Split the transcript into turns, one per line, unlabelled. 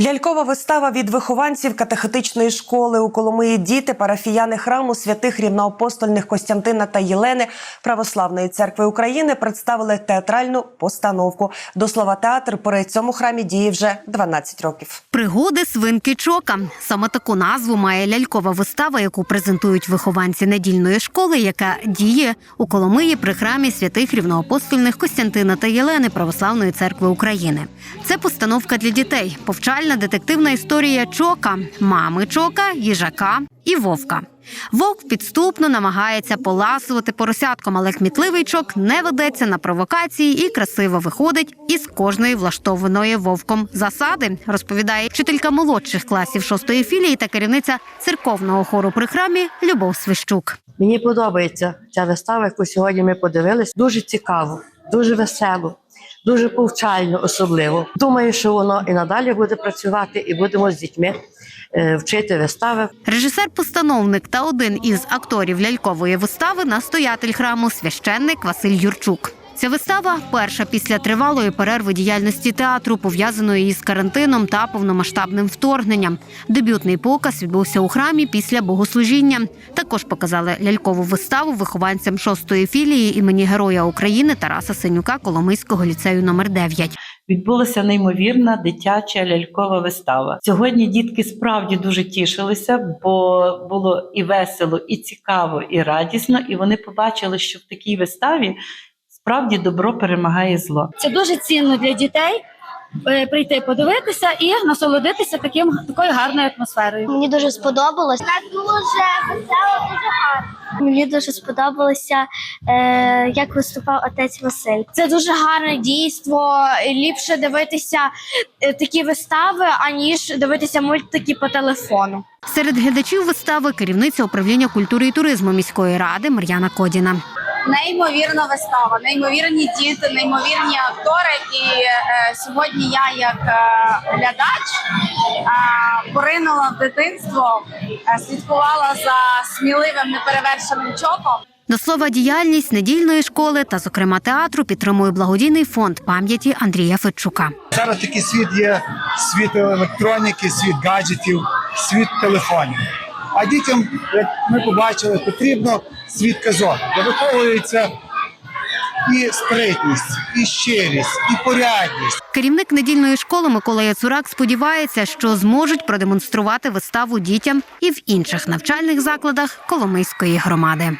Лялькова вистава від вихованців катехетичної школи у Коломиї діти, парафіяни храму святих рівноапостольних Костянтина та Єлени Православної церкви України представили театральну постановку. До слова, театр при цьому храмі діє вже 12 років.
Пригоди свинки Чока. Саме таку назву має лялькова вистава, яку презентують вихованці недільної школи, яка діє у Коломиї при храмі святих рівноапостольних Костянтина та Єлени Православної церкви України. Це постановка для дітей, повчальна детективна історія Чока, мами Чока, їжака і вовка. Вовк підступно намагається поласувати поросятком, але кмітливий чок не ведеться на провокації і красиво виходить із кожної влаштованої вовком засади, розповідає вчителька молодших класів шостої філії та керівниця церковного хору при храмі Любов Свищук.
Мені подобається ця вистава, яку сьогодні ми подивились. Дуже цікаво, дуже весело, дуже повчально, особливо. Думаю, що воно і надалі буде працювати, і будемо з дітьми е, вчити вистави.
Режисер-постановник та один із акторів лялькової вистави настоятель храму священник Василь Юрчук. Ця вистава перша після тривалої перерви діяльності театру, пов'язаної із карантином та повномасштабним вторгненням. Дебютний показ відбувся у храмі після богослужіння. Також показали лялькову виставу вихованцям шостої філії імені Героя України Тараса Синюка Коломийського ліцею номер 9.
відбулася неймовірна дитяча лялькова вистава. Сьогодні дітки справді дуже тішилися, бо було і весело, і цікаво, і радісно. І вони побачили, що в такій виставі справді добро перемагає зло.
Це дуже цінно для дітей е, прийти подивитися і насолодитися таким такою гарною атмосферою.
Мені дуже сподобалось. Це дуже весело, дуже гарно. Мені дуже сподобалося, е, як виступав отець Василь. Це дуже гарне дійство. Ліпше дивитися е, такі вистави, аніж дивитися мультики по телефону.
Серед глядачів вистави керівниця управління культури і туризму міської ради Мар'яна Кодіна.
Неймовірна вистава, неймовірні діти, неймовірні актори. І е, сьогодні я, як е, глядач, е, поринула в дитинство, е, слідкувала за сміливим неперевершеним чоком.
До слова, діяльність недільної школи та, зокрема, театру підтримує благодійний фонд пам'яті Андрія Федчука.
Зараз такий світ є світ електроніки, світ гаджетів, світ телефонів. А дітям, як ми побачили, потрібно світ казок, де виховується і спритність, і щирість, і порядність.
Керівник недільної школи Микола Яцурак сподівається, що зможуть продемонструвати виставу дітям і в інших навчальних закладах Коломийської громади.